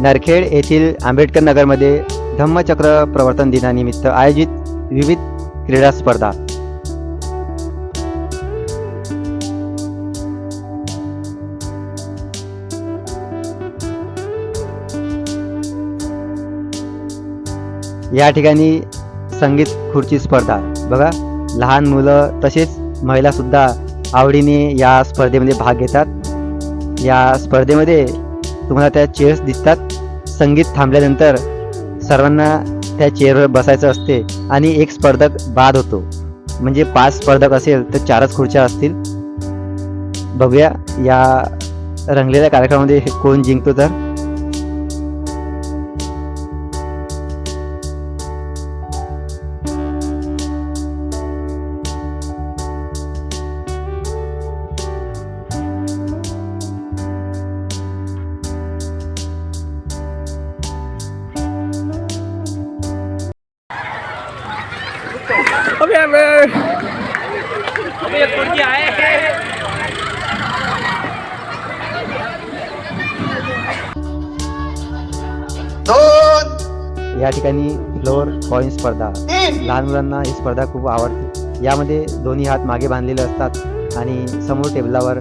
नरखेड येथील आंबेडकर नगरमध्ये धम्मचक्र प्रवर्तन दिनानिमित्त आयोजित विविध क्रीडा स्पर्धा. या ठिकाणी संगीत खुर्ची स्पर्धा. बघा लहान मुलं तसेच महिलासुद्धा आवडीने या स्पर्धेमध्ये भाग घेतात. या स्पर्धेमध्ये तुम्हाला त्या चेअर्स दिसतात. संगीत थांबल्यानंतर सर्वांना त्या चेअरवर बसायचं असते आणि एक स्पर्धक बाद होतो. म्हणजे पाच स्पर्धक असेल तर चारच खुर्च्या असतील. बघूया या रंगलेल्या कार्यक्रमामध्ये कोण जिंकतो तर. अबे अबे। अबे आए दोन। या ठिकाणी फ्लोअर कॉईन स्पर्धा. लहान मुलांना ही स्पर्धा खूप आवडते. यामध्ये दोन्ही हात मागे बांधलेले असतात आणि समोर टेबलावर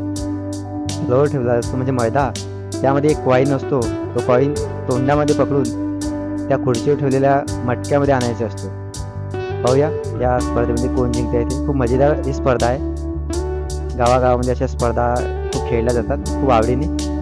फ्लोअर ठेवला असतो म्हणजे मैदा. त्यामध्ये एक कॉईन असतो. तो कॉईन तोंडामध्ये पकडून त्या खुर्चीवर ठेवलेल्या मटक्यामध्ये आणायचा असतो. पाहूया. या स्पर्धेमध्ये कोण जिंकते ते. खूप मजेदार ही स्पर्धा आहे. गावागावामध्ये अशा स्पर्धा खूप खेळल्या जातात. खूप आवडीने.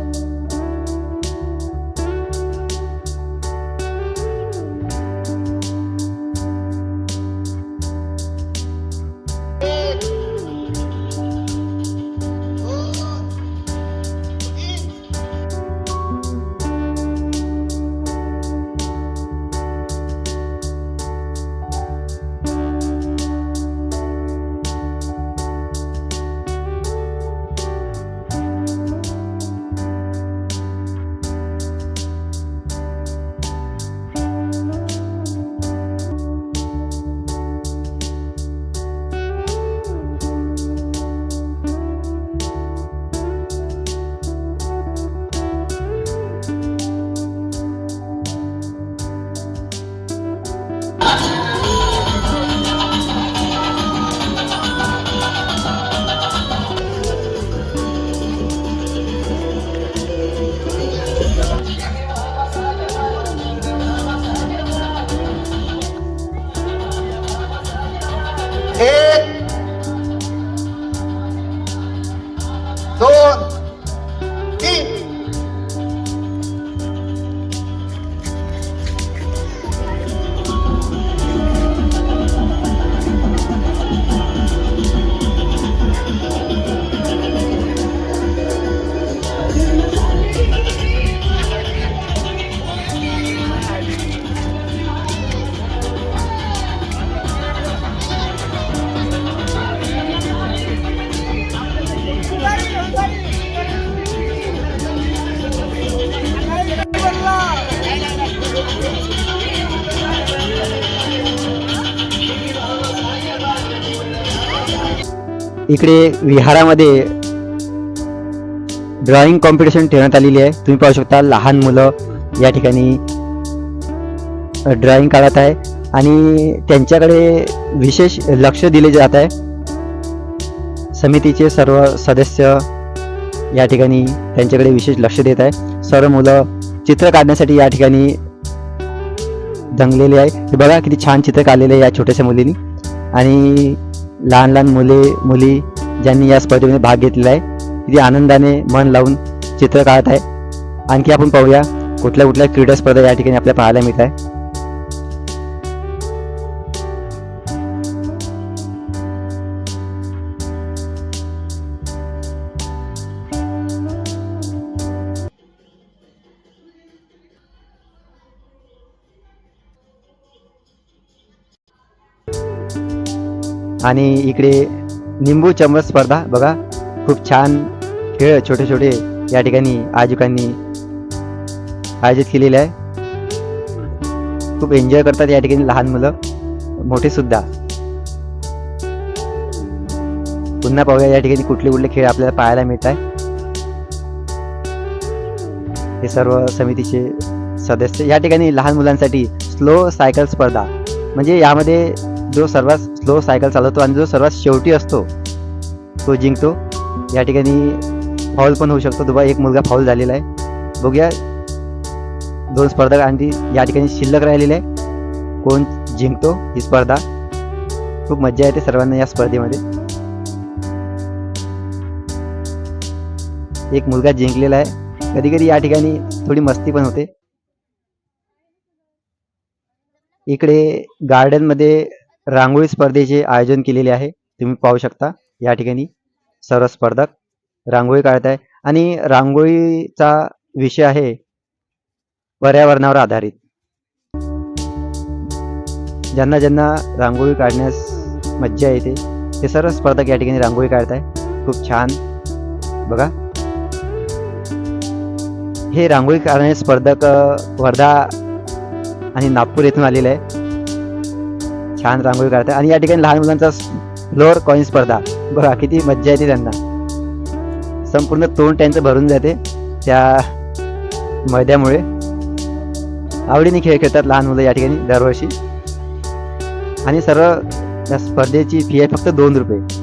इकडे विहारामध्ये ड्रॉइंग कॉम्पिटिशन ठेवण्यात आलेली आहे. तुम्ही पाहू शकता लहान मुलं या ठिकाणी ड्रॉइंग काढत आहे. आणि त्यांच्याकडे विशेष लक्ष दिले जात आहे. समितीचे सर्व सदस्य या ठिकाणी त्यांच्याकडे विशेष लक्ष देत आहे. सर्व मुलं चित्र काढण्यासाठी या ठिकाणी दंगलेले आहे. हे बघा किती छान चित्र काढलेले आहे या छोट्याशा मुलीनी. आणि लहान लहान मुले मुली ज्यांनी या स्पर्धेमध्ये भाग घेतलेला आहे किती आनंदाने मन लावून चित्र काढत आहे. आणखी आपण पाहूया कुठल्या कुठल्या क्रीडा स्पर्धा या ठिकाणी आपल्याला पाहायला मिळत आहे. आणि इकडे निंबू चम्मच स्पर्धा बघा खूप छान खेळ छोटे छोटे या ठिकाणी आयोजकांनी आयोजित केलेले आहे. खूप एन्जॉय करतात या ठिकाणी लहान मुलं मोठे सुद्धा. पुन्हा पाहूया या ठिकाणी कुठले कुठले खेळ आपल्याला पाहायला मिळत आहे हे सर्व समितीचे सदस्य या ठिकाणी लहान मुलांसाठी स्लो सायकल स्पर्धा. म्हणजे यामध्ये जो सर्वात स्लो सायकल चालवतो आणि जो सर्वात शेवटी असतो तो जिंकतो. या ठिकाणी फाऊल पण होऊ शकतो. दुबा एक मुलगा फाऊल झालेला आहे. बघूया. दोन स्पर्धक आणि या ठिकाणी शिल्लक राहिलेले आहे. कोण जिंकतो ही स्पर्धा? खूप मज्जा येते सर्वांना या स्पर्धेमध्ये. एक मुलगा जिंकलेला आहे. कधी कधी या ठिकाणी थोडी मस्ती पण होते. इकडे गार्डनमध्ये रांगोळी स्पर्धेचे आयोजन केलेले आहे. तुम्ही पाहू शकता. या ठिकाणी सर्व स्पर्धक रांगोळी काढत आहे. आणि रांगोळीचा विषय आहे पर्यावरणावर आधारित. ज्यांना ज्यांना रांगोळी काढण्यास मज्जा येते ते सर्व स्पर्धक या ठिकाणी रांगोळी काढत आहे. खूप छान. बघा. हे रांगोळी काढणारे स्पर्धक वर्धा आणि नागपूर येथून आलेले आहे. छान रांगोळी काढतात. आणि या ठिकाणी लहान मुलांचा फ्लोअर कॉईन स्पर्धा. बघा किती मज्जा येते त्यांना. संपूर्ण तोंड त्यांचं भरून जाते त्या मैद्यामुळे. आवडीने खेळ खेळतात लहान मुलं या ठिकाणी दरवर्षी. आणि सर्व या स्पर्धेची फी आहे फक्त दोन रुपये.